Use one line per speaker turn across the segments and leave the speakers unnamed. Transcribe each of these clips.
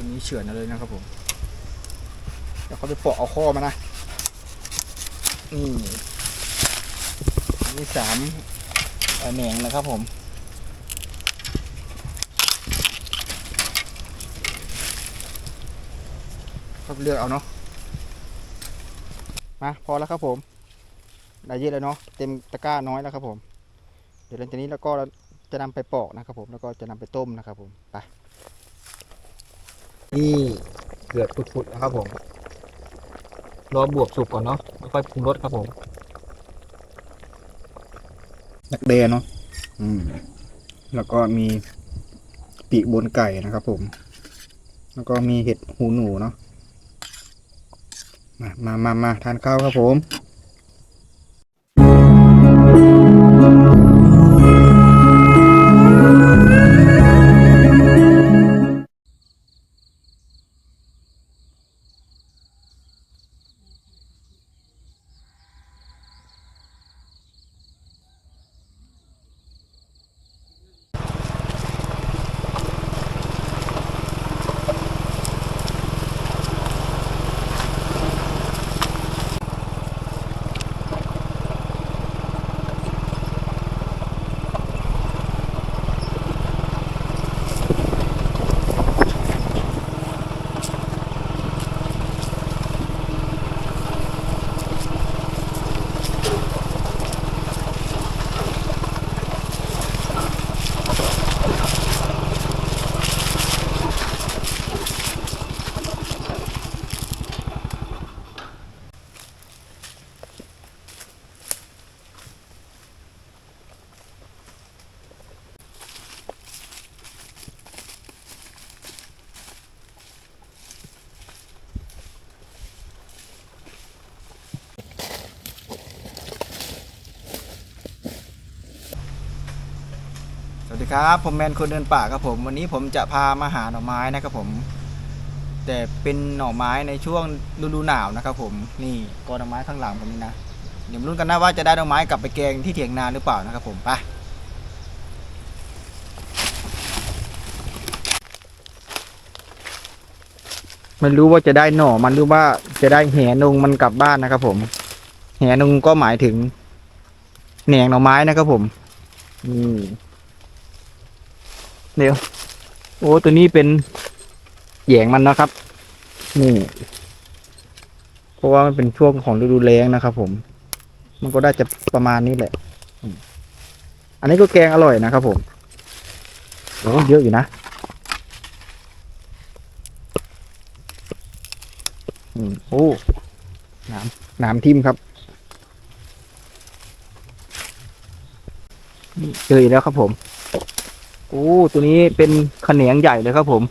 ตัวนี้เฉือนเอาเลยนะครับผมเดี๋ยวเขาไปปอกเอาข้อมานะนี่นี่สามแหนงนะครับผมก็เลือกเอาเนาะมาพอแล้วครับผมได้เยอะแล้วเนาะเต็มตะกร้าน้อยแล้วครับผม เดี๋ยวหลังจากนี้แล้วก็จะนำไปปอกนะครับผมแล้วก็จะนำไปต้มนะครับผมไป นี่เดือดปุดๆนะครับผมรอบวบสุกก่อนเนาะแล้วค่อยปรุงรสครับผม นักเดเนาะอืม แล้วก็มีปีกบนไก่นะครับผม แล้วก็มีเห็ดหูหนูเนาะมามามามาทานข้าวครับผม วัสดีครับ ผมแมนคนเดินป่าครับผม วันนี้ผมจะพามาหาหน่อไม้นะครับผม แต่เป็นหน่อไม้ในช่วงฤดูหนาวนะครับผมนี่กอหน่อไม้ข้างหลังผมนี่นะเดี๋ยวมาลุ้นกันนะว่าจะได้หน่อไม้กลับไปแกงที่เถียงนาหรือเปล่านะครับผมไปไม่รู้ว่าจะได้หน่อมันหรือว่าจะได้แหนงมันกลับบ้านนะครับผม แหนงก็หมายถึงแหนงหน่อไม้นะครับผมนี่ เดี๋ยว โอ้ตัวนี้เป็นแหยงมันนะครับ นี่ เพราะว่ามันเป็นช่วงของฤดูแล้งนะครับ ผม มันก็ได้จะประมาณนี้แหละ อันนี้ก็แกงอร่อยนะครับ ผมโอ้เยอะอยู่นะอืโอ้น้ำน้ำทิมครับเจออีกแล้วครับผม โอ้ตัวนี้เป็นขแหนงใหญ่เลยครับผม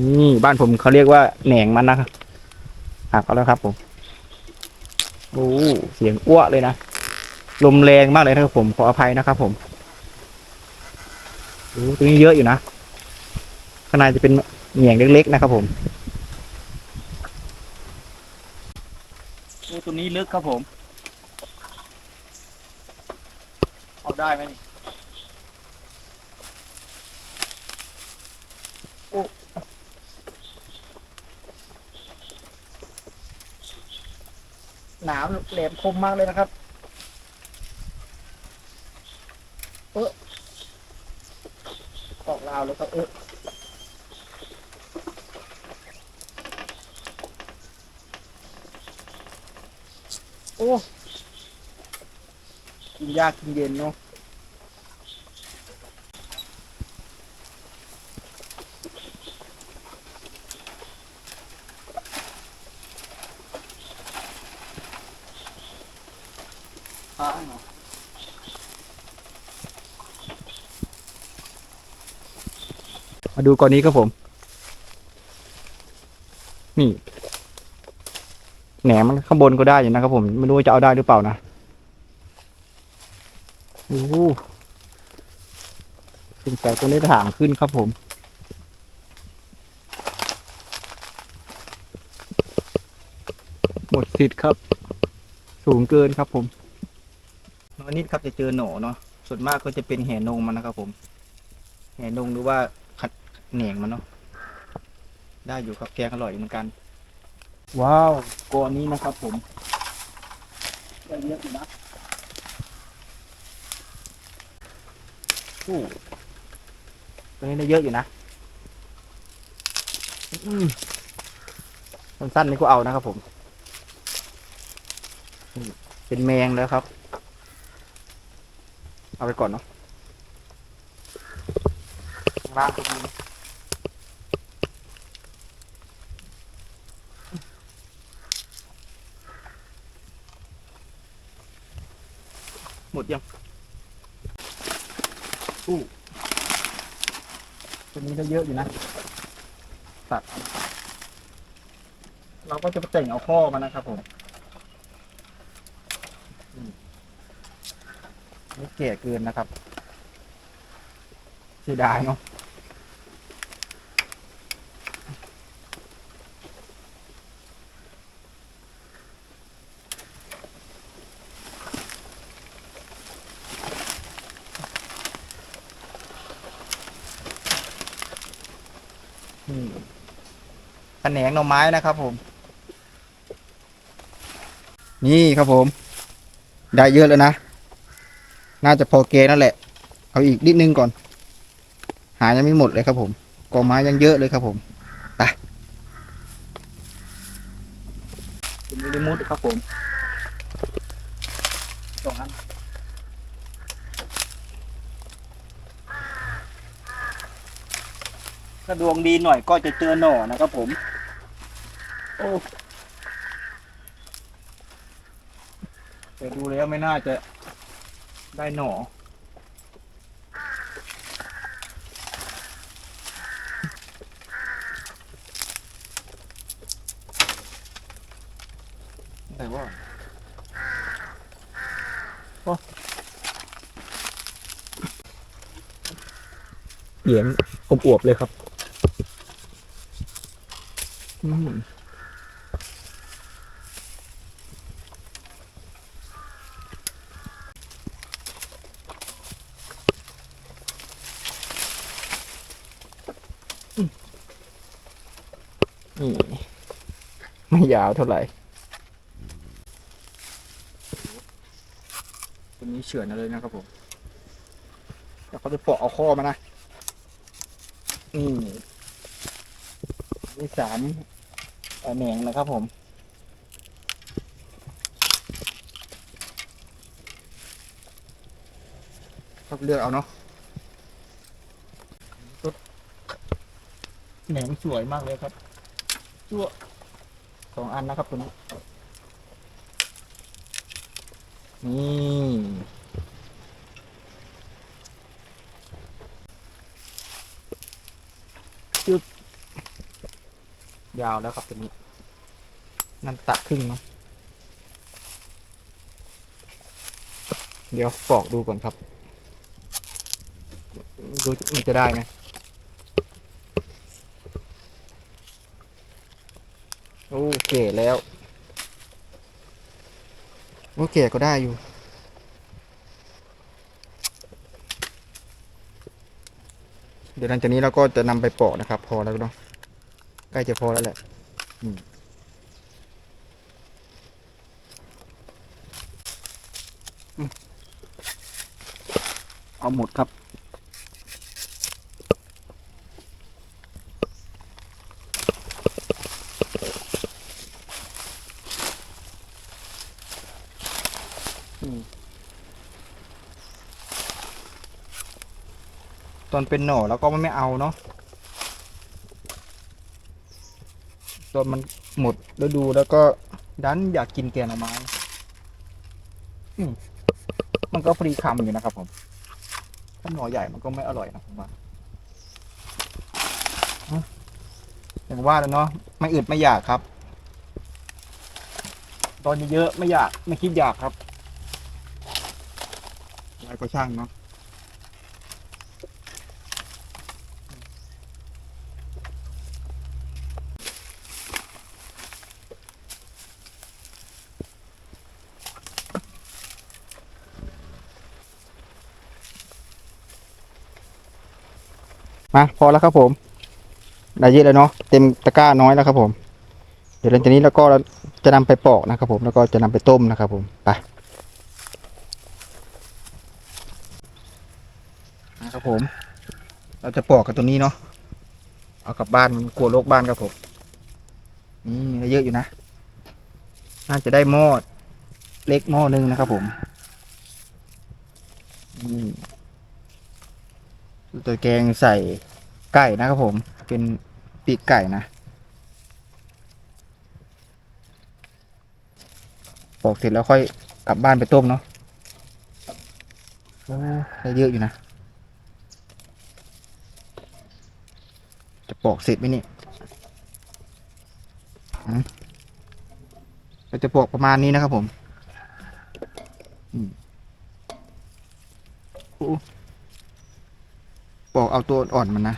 นี่บ้านผมเขาเรียกว่าแหนงมันนะครับหักเอาแล้วครับผมโอ้เสียงอ้วเลยนะลมแรงมากเลยนะครับผมขออภัยนะครับผมโอ้ตัวนี้เยอะอยู่นะข้างในจะเป็นแหนงเล็กๆนะครับผมโอ้ตัวนี้ลึกครับผม เอาได้ไหม หนามแหลมคมมากเลยนะครับเออออกราวเลยครับเออโอ้กินยากกินเย็นเนาะอ่าเนาะ มาดูก่อนนี้ครับผม นี่แหนมันข้างบนก็ได้อยู่นะครับผม ไม่รู้จะเอาได้หรือเปล่านะโอ้โหสงสัยตัวนี้ถางขึ้นครับผมหมดสิทธิ์ครับ สูงเกินครับผมน้อยนิดครับจะเจอหนอเนาะส่วนมากก็จะเป็นแหนงมันนะครับผม แหนงหรือว่า ขัดแหนงมันเนาะได้อยู่ครับแกงอร่อยเหมือนกัน ว้าวกอนี้นะครับผมได้เยอะอยู่นะอู้ตัวนี้ได้เยอะอยู่นะอืมสั้นๆนี่ก็เอานะครับผมนี่เป็นแมงแล้วครับ เอาไปก่อนเนาะข้างล่างตรงนี้หมดยังอู้ตัว นี้ได้เยอะอยู่นะตัดเราก็จะไปแต่งเอาข้อมานะครับผมอืมไม่แก่เกินนะครับเสียดายเนาะอืม แขนงหน่อไม้นะครับผม นี่ครับผม ได้เยอะแล้วนะ น่าจะพอเกนั่นแหละ เอาอีกนิดนึงก่อน หายังไม่หมดเลยครับผมกองไม้ยังเยอะเลยครับผมไปเป็นมิลิมุดครับผมสองอันถ้าดวงดีหน่อยก็จะเจอหน่อนะครับผม โอ้แต่ดูแล้วไม่น่าจะได้หน่อ แต่ว่าโอ้เหยียงอวบๆเลยครับ อืมนี่ไม่ยาวเท่าไหร่ตัวนี้เฉือนเลยนะครับผมแล้วเขาจะปอกเอาข้อมานะ นี่นี่สาม แหนงนะครับผมก็เลือกเอาเนาะรถแหนงสวยมากเลยครับจั่วสองอันนะครับตัวนี้นี่ ยาวแล้วครับตัวนี้ นั่นตัดครึ่งเนาะเดี๋ยวปอกดูก่อนครับ ดูมันจะได้ไหมโอเคแล้ว โอเคก็ได้อยู่เดี๋ยวหลังจากนี้เราก็จะนำไปปอกนะครับ พอแล้วเนาะ ใกล้จะพอแล้วแหละอืมอืมเอาหมดครับอืมตอนเป็นหน่อแล้วก็ไม่เอาเนาะ ตอนมันหมดแล้วดูแล้วก็ดันอยากกินแกงหน่อไม้อืมมันก็ฟรีคำอยู่นะครับผม ถ้าหน่อใหญ่มันก็ไม่อร่อยนะผมว่าอะอย่างว่าแล้วเนาะไม่อึดไม่อยากครับ ตอนเยอะๆไม่อยากไม่คิดอยากครับอะไรก็ช่างเนาะ มาพอแล้วครับผมได้เยอะแล้วเนาะเต็มตะกร้าน้อยแล้วครับผม เดี๋ยวหลังจากนี้เราก็จะนำไปปอกนะครับผมแล้วก็จะนำไปต้มนะครับผมไปนะครับผม เราจะปอกกันตัวนี้เนาะเอากลับบ้านมันกลัวโรคบ้านครับผมนี่เยอะอยู่นะน่าจะได้หม้อเล็กหม้อหนึงนะครับผม ตัวแกงใส่ไก่นะครับผม เป็นปีกไก่นะปอกเสร็จแล้วค่อยกลับบ้านไปต้มเนาะได้เยอะอยู่นะ จะปอกเสร็จไหมนี่เราจะปอกประมาณนี้นะครับผม อืมโอ้ ปอกเอาตัวอ่อนมันนะ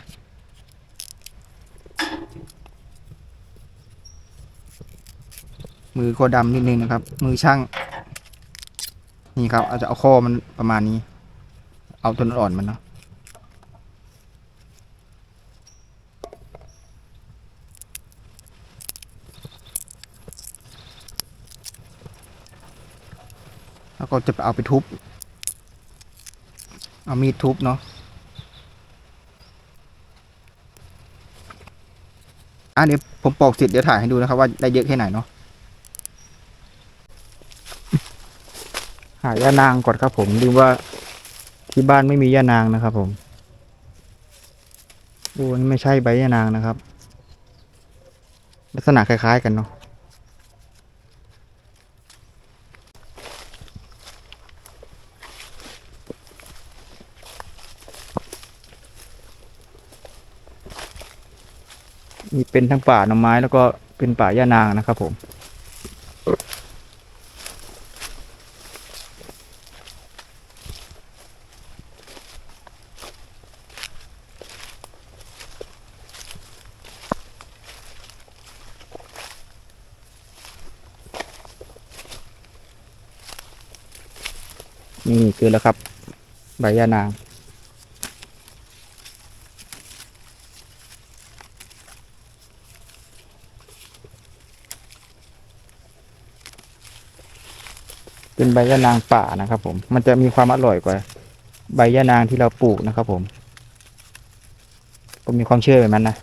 มือก็ดำนิดนึงนะครับ มือช่าง นี่ครับอาจจะเอาข้อมันประมาณนี้ เอาต้นอ่อนมันเนาะแล้วก็จะเอาไปทุบ เอามีดทุบเนาะ อะเดี๋ยวผมปอกเสร็จเดี๋ยวถ่ายให้ดูนะครับว่าได้เยอะแค่ไหนเนาะหาย่านางก่อนครับผมดูว่าที่บ้านไม่มีย่านางนะครับ ผมโอ้นี่ไม่ใช่ใบย่านางนะครับ ลักษณะคล้ายๆกันเนาะ มีเป็นทั้งป่าหน่อไม้แล้วก็เป็นป่าย่านางนะครับผมนี่คือแล้วครับ ใบยานาง เป็นใบยานางป่านะครับ ผม มันจะมีความอร่อยกว่า ใบยานางที่เราปลูกนะครับผมก็มีความเชื่อแบบนั้นนะ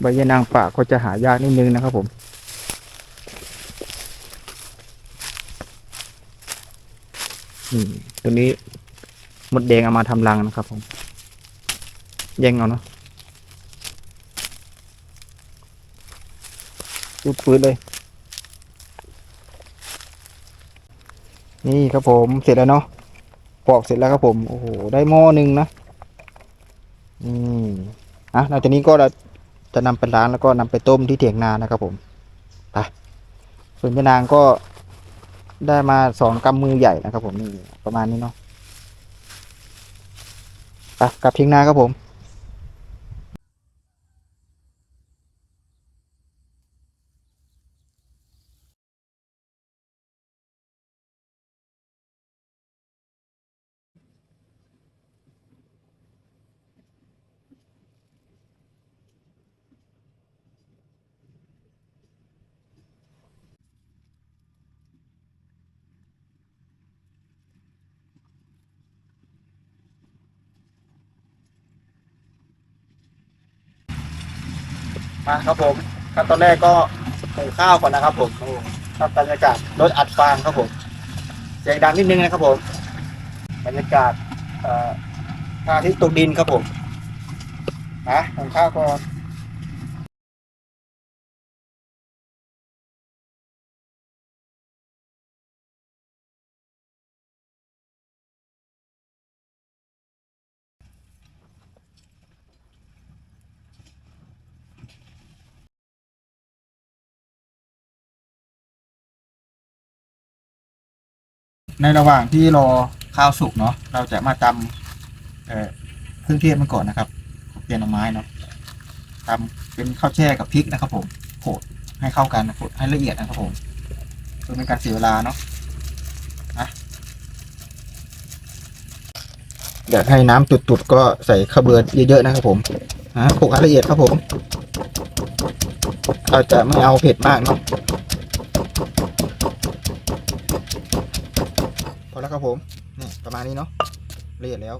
ใบยานางป่าก็จะหายากนิดนึงนะครับผมอืมตัวนี้มดแดงเอามาทำรังนะครับผม แย่งเอาเนาะ รูดพื้นเลย นี่ครับผมเสร็จแล้วเนาะปอกเสร็จแล้วครับผมโอ้โหได้หม้อหนึ่งนะอืมอะหลังจากนี้ก็เราจะนำไปล้างแล้วก็นำไปต้มที่เถียงนานะครับผมไปส่วนยานางก็ได้มาสองกำมือใหญ่นะครับผมนี่ประมาณนี้เนาะไปกลับเถียงนาครับผม มาครับผมขั้นตอนแรกก็หุงข้าวก่อนนะครับผมครับบรรยากาศรถอัดฟางครับผมเสียงดังนิดนึงนะครับผมบรรยากาศเอ่อพระอาทิตย์ตกดินครับผมนะหุงข้าวก่อน ในระหว่างที่รอข้าวสุกเนาะเราจะมาตำเครื่องเทศมันก่อนนะครับเปลี่ยนไม้เนาะตำเป็นข้าวแช่กับพริกนะครับ ผมโขดให้เข้ากันโขดให้ละเอียดนะครับผมเพื่อเป็นการเสียเวลาเนาะนะอยากให้น้ำตุดๆก็ใส่ข้าวเบือเยอะๆนะครับ ผมนะโขดให้ละเอียดครับผม เราจะไม่เอาเผ็ดมากเนาะ แล้วครับผมนี่ประมาณนี้เนาะละเอียดแล้ว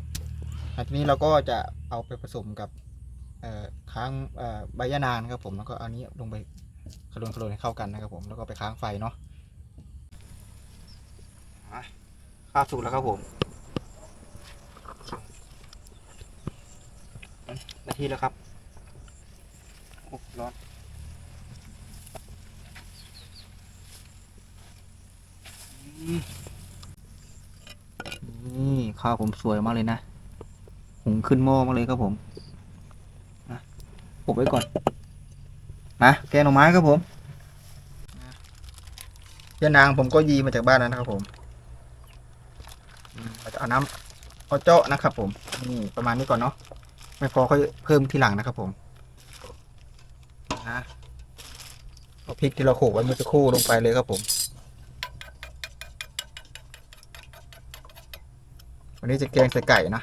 ทีนี้เราก็จะเอาไปผสมกับค้างใบยะนานครับผมแล้วก็เอานี้ลงไปคลุนคลุนให้เข้ากันนะครับผมแล้วก็ไปค้างไฟเนาะข้าวสุกแล้วครับผมนาทีแล้วครับโอ้ร้อนอืม นี่ข้าวผมสวยมากเลยนะหุงขึ้นหม้อมาเลยครับผมนะอบไว้ก่อน นะแกงหน่อไม้ครับผมนะยานางผมก็ยีมาจากบ้านแล้วนะครับผมเราจะเอาน้ำเอาเจาะนะครับ ผม นี่ประมาณนี้ก่อนเนาะ ไม่พอค่อยเพิ่มทีหลังนะครับผม นะ เอาพริกที่เราโขกไว้เมื่อสักครู่ลงไปเลยครับผม วันนี้จะแกงใส่ไก่นะ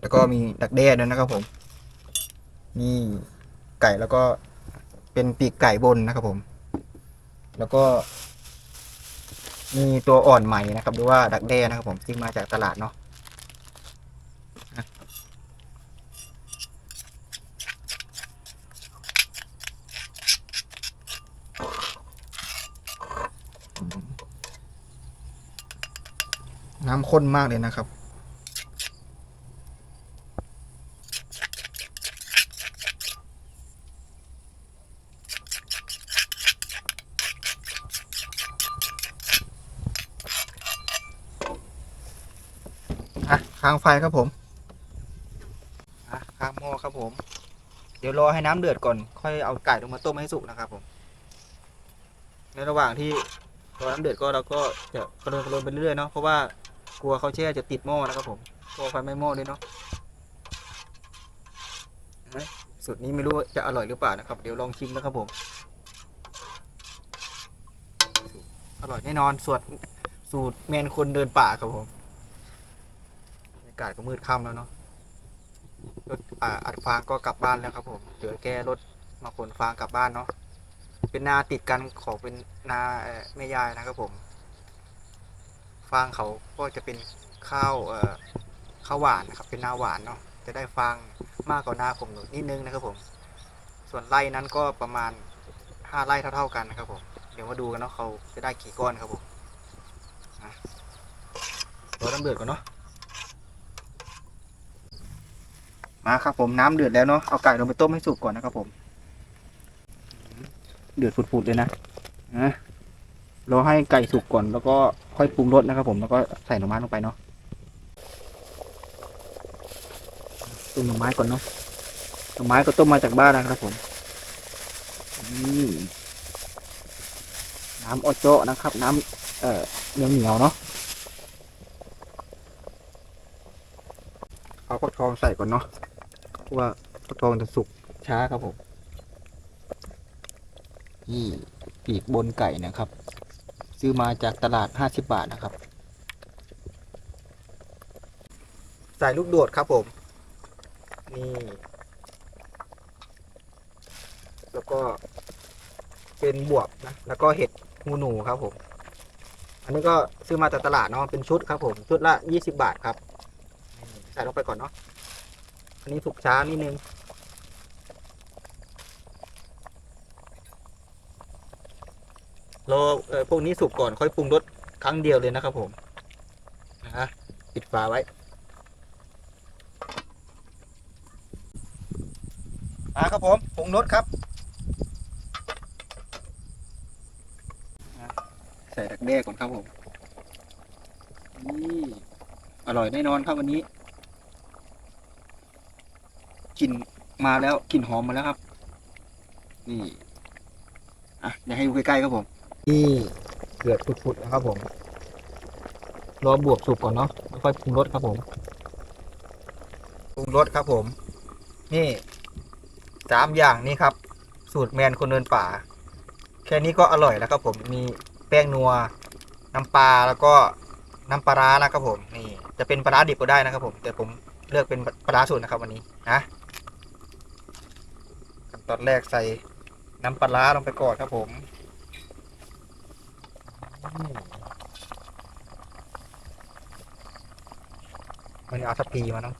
แล้วก็มีดักแด้ด้วยนะครับผม นี่ไก่แล้วก็เป็นปีกไก่บนนะครับผม แล้วก็ มีตัวอ่อนใหม่นะครับหรือว่าดักแด้นะครับผมซึ่งมาจากตลาดเนาะ น้ำข้นมากเลยนะครับ อะค้างไฟครับผม อะค้างหม้อครับผม เดี๋ยวรอให้น้ำเดือดก่อน ค่อยเอาไก่ลงมาต้มให้สุกนะครับผม ในระหว่างที่รอน้ำเดือดก็เราก็จะกระโดดกระโดดไปเรื่อยๆเนาะเพราะว่า กลัวเขาแช่จะติดหม้อนะครับผมกลัวไฟไหม้หม้อด้วยเนาะสูตรนี้ไม่รู้ว่าจะอร่อยหรือเปล่านะครับ เดี๋ยวลองชิมนะครับผม อร่อยแน่นอนสูตรสูตรแมนคนเดินป่าครับผมบรรยากาศก็มืดค่ำแล้วเนาะรถอ,อัดฟางก็กลับบ้านแล้วครับผมเหลือแก้รถมาขนฟางกลับบ้านเนาะเป็นนาติดกันของเป็นนาแม่ยายนะครับผม ฟางเขาก็จะเป็นข้าวเอ่อข้าวหวานนะครับเป็นนาหวานเนาะจะได้ฟางมากกว่านาผมหนิดนึงนะครับผม ส่วนไร่นั้นก็ประมาณห้าไร่เท่าๆกันนะครับผมเดี๋ยวมาดูกันเนาะเขาจะได้กี่ก้อนครับผมอะรอน้ำเดือดก่อนเนาะมาครับผมน้ำเดือดแล้วเนาะเอาไก่ลงไปต้มให้สุกก่อนนะครับผม เดือดฝุดๆเลยนะนะ เราให้ไก่สุกก่อนแล้วก็ค่อยปรุงรสนะครับ ผมแล้วก็ใส่หน่อไม้ลงไปเนาะต้มหน่อไม้ก่อนเนาะหน่อไม้ก็ต้มมาจากบ้านนะครับผมนี่น้ำออโจะนะครับ น้ำเอ่อเหนียวเหนียวเนาะเอาฟักทองใส่ก่อนเนาะเพราะว่าฟักทองจะสุกช้าครับผมนี่ปีกบนไก่นะครับ ซื้อมาจากตลาด 50 บาทนะครับใส่ลูกโดดครับผม นี่ แล้วก็เป็นบวบนะ แล้วก็เห็ดหูหนูครับผม อันนี้ก็ซื้อมาจากตลาดเนาะ เป็นชุดครับผม ชุดละ 20 บาทครับ ใส่ลงไปก่อนเนาะ อันนี้สุกช้านิดนึง รอเอ่อพวกนี้สุกก่อนค่อยปรุงรสครั้งเดียวเลยนะครับผมนะฮะปิดฝาไว้มาครับผมปรุงรสครับ ใส่ดักแด้ก่อนครับผมนี่อร่อยแน่นอนครับวันนี้กลิ่นมาแล้วกลิ่นหอมมาแล้วครับ นี่ อะอยากให้ดูใกล้ๆครับผม นี่เดือดปุดๆนะครับผมรอบวบสุกก่อนเนาะแล้วค่อยปรุงรสครับผมปรุงรสครับผม นี่สามอย่างนี้ครับ สูตรแมนคนเดินป่า แค่นี้ก็อร่อยแล้วครับผมมีแป้งนัว น้ำปลาแล้วก็น้ำปลาร้านะครับผม นี่ จะเป็นปลาร้าดิบก็ได้นะครับผม แต่ผมเลือกเป็นปลาร้าสูตรนะครับวันนี้นะขั้นตอนแรกใส่น้ำปลาร้าลงไปก่อนครับผม มันเอาทัพพีมาเนาะ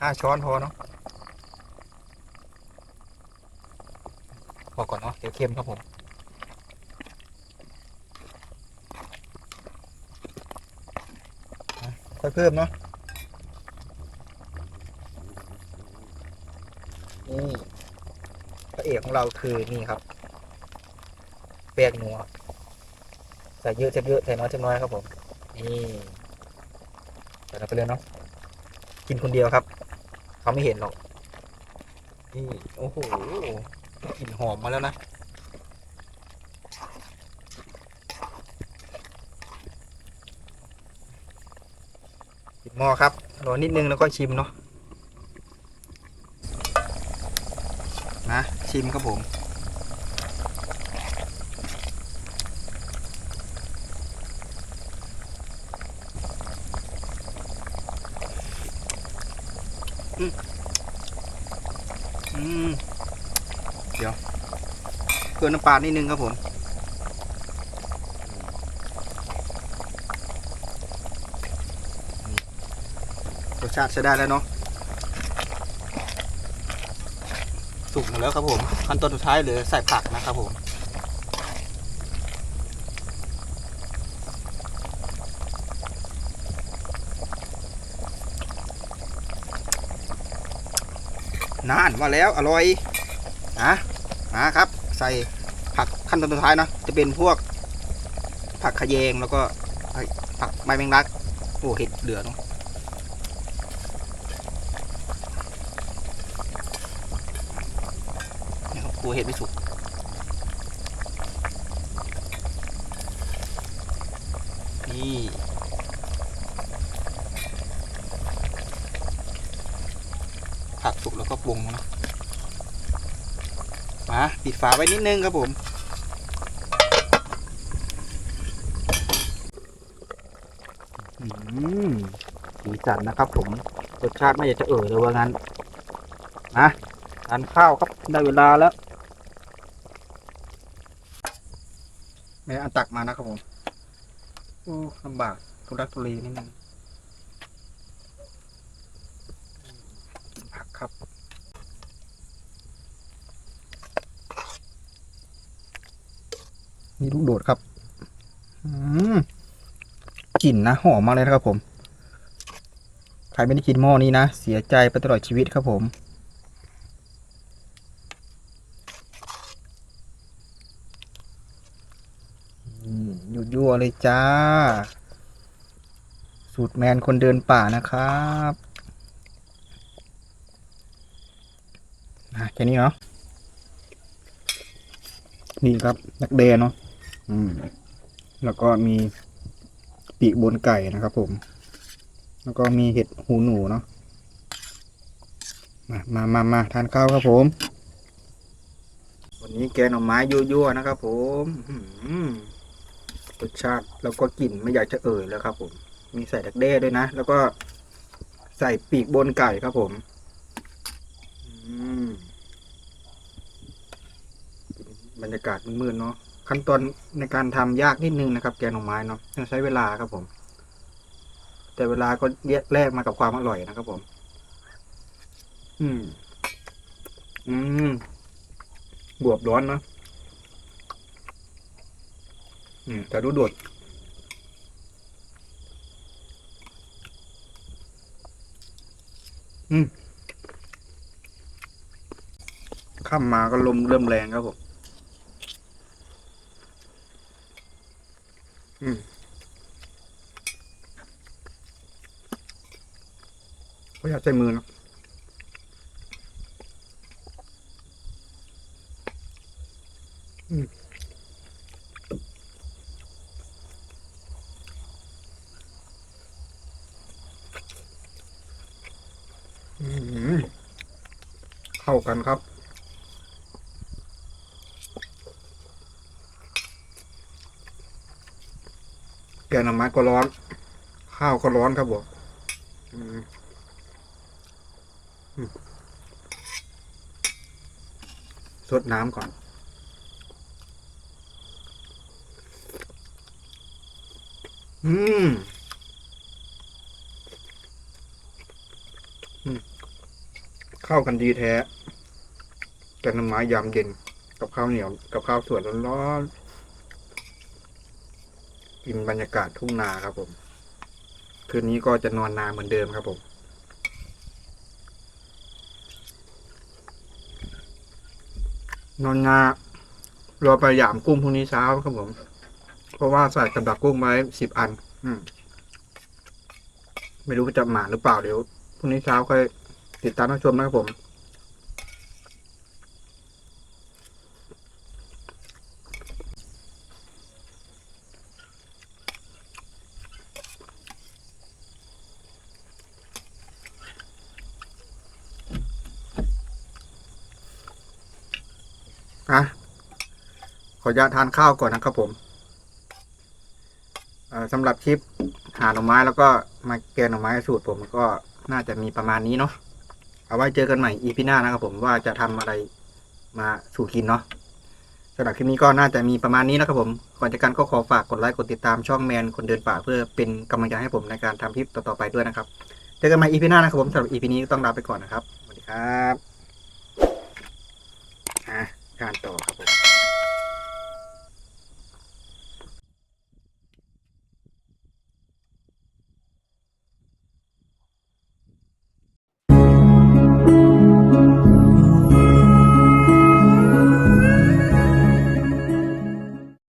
ห้าช้อนพอเนาะพอก่อนเนาะเดี๋ยวเค็มครับผมค่อยเพิ่มเนาะนี่พระเอกของเราคือนี่ครับ แป้งนัว ใส่เยอะเทเยอะใส่น้อยเทน้อยครับผมนี่ใส่ลงไปเลยเนาะกินคนเดียวครับ เขาไม่เห็นหรอกนี่โอ้โหกลิ่นหอมมาแล้วนะปิดหม้อครับรอนิดนึงแล้วก็ชิมเนาะนะชิมครับผม อืมอืม เดี๋ยวเกลือน้ำปลานิดนึงครับผมรสชาติใช้ได้แล้วเนาะสุกหมดแล้วครับผมขั้นตอนสุดท้ายเหลือใส่ผักนะครับผม นานว่าแล้วอร่อยนะนะครับ ใส่ผักขั้นตอนสุดท้ายนะจะเป็นพวก ผักขยงแล้วก็ผักใบแมงลักโอ้เห็ดเหลือเนาะนี่ครับกลัวเห็ดไม่สุก นี่ ผักสุกแล้วก็ปรุงนะมาปิด ฝาไว้นิดนึงครับผมอืมสีสันนะครับผมรสชาติไม่อยากจะเอ่ยเลยว่างั้นนะทานข้าวครับได้เวลาแล้วแม่อันตักมานะครับผมโอ้ลำบากทุรักทุเลนิดนึงกินผักครับ นี่ลูกโดดครับอืมกลิ่นนะหอมมากเลยนะครับผม ใครไม่ได้กินหม้อนี้นะ เสียใจไปตลอดชีวิตครับผมอืมยั่วเลยจ้า สูตรแมนคนเดินป่านะครับอะแค่นี้เนาะนี่ครับนักแดนเนาะ อืม แล้วก็มีปีกบนไก่นะครับผม แล้วก็มีเห็ดหูหนูเนาะ มามามามาทานข้าวครับผม วันนี้แกงหน่อไม้ยั่วๆนะครับผมรสชาติแล้วก็กลิ่นไม่อยากจะเอ่ยแล้วครับ ผม มีใส่ดักแด้ด้วยนะ แล้วก็ใส่ปีกบนไก่ครับผมบรรยากาศมืดๆเนาะ ขั้นตอนในการทำยากนิดนึงนะครับ แกงหน่อไม้เนาะต้องใช้เวลาครับผม แต่เวลาก็แลกมากับความอร่อยนะครับผม อืม อืม บวบร้อนเนาะอืมแต่ดูโดดอืมข้ามมาก็ลมเริ่มแรงครับผม อืมก็อยากใช้มือนะอืมอืมเข้ากันครับ
น่อไม้ก็ร้อน ข้าวก็ร้อนครับผมสดน้ำก่อน อืมเข้ากันดีแท้แกงน่อไม้ยำเย็น กับข้าวเหนียว กับข้าวสวยร้อนๆ กินบรรยากาศทุ่งนาครับผม คืนนี้ก็จะนอนนาเหมือนเดิมครับผมนอนนารอไปหยามกุ้งพรุ่งนี้เช้าครับผม เพราะว่าใส่กับดักกุ้งไว้สิบอัน อืม ไม่รู้จะหมาหรือเปล่าเดี๋ยวพรุ่งนี้เช้าค่อยติดตามรับชมนะครับผม อะขออนุญาตทานข้าวก่อนนะครับผมสำหรับคลิปหาหน่อไม้แล้วก็มาแกงหน่อไม้สูตรผมก็น่าจะมีประมาณนี้เนาะเอาไว้เจอกันใหม่อีพีหน้านะครับผมว่าจะทำอะไรมาสู่กินเนาะสำหรับคลิปนี้ก็น่าจะมีประมาณนี้นะครับผมก่อนจากกันก็ขอฝากกดไลค์กดติดตามช่องแมนคนเดินป่าเพื่อเป็นกำลังใจให้ผมในการทำคลิปต่อๆไปด้วยนะครับ เจอกันใหม่อีพีหน้านะครับผมสำหรับอีพีนี้ต้องลาไปก่อนนะครับสวัสดีครับ อะการต่อครับผม